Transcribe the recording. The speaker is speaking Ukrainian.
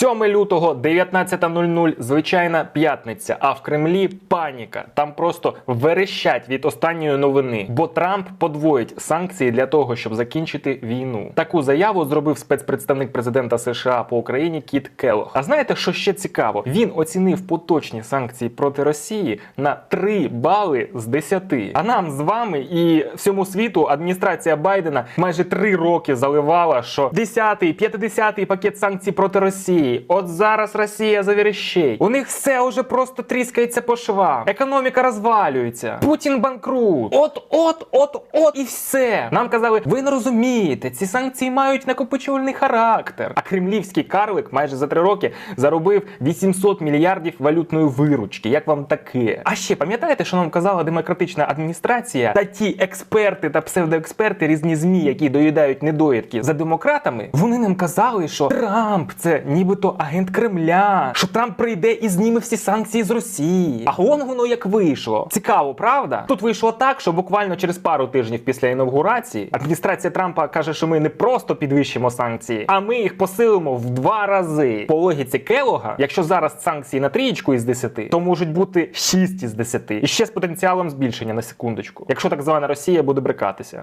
7 лютого 19.00 звичайна п'ятниця. А в Кремлі паніка. Там просто верещать від останньої новини, бо Трамп подвоїть санкції для того, щоб закінчити війну. Таку заяву зробив спецпредставник президента США по Україні Кіт Келох. А знаєте, що ще цікаво? Він оцінив поточні санкції проти Росії на 3 бали з 10. А нам з вами і всьому світу адміністрація Байдена майже 3 роки заливала, що 10-й, 50-й пакет санкцій проти Росії. От зараз Росія завірещить. У них все уже просто тріскається по швам. Економіка розвалюється. Путін банкрут. От, от, от, от і все. Нам казали, ви не розумієте, ці санкції мають накопичувальний характер. А кремлівський карлик майже за 3 роки заробив 800 мільярдів валютної виручки. Як вам таке? А ще пам'ятаєте, що нам казала демократична адміністрація та ті експерти та псевдоексперти, різні змі, які доїдають недоїдки за демократами? Вони нам казали, що Трамп це нібито агент Кремля, що Трамп прийде і зніме всі санкції з Росії. А вон воно як вийшло. Цікаво, правда? Тут вийшло так, що буквально через пару тижнів після інавгурації адміністрація Трампа каже, що ми не просто підвищимо санкції, а ми їх посилимо в два рази. По логіці Келога, якщо зараз санкції на трієчку із 10, то можуть бути 6 із 10. І ще з потенціалом збільшення на секундочку, якщо так звана Росія буде брикатися.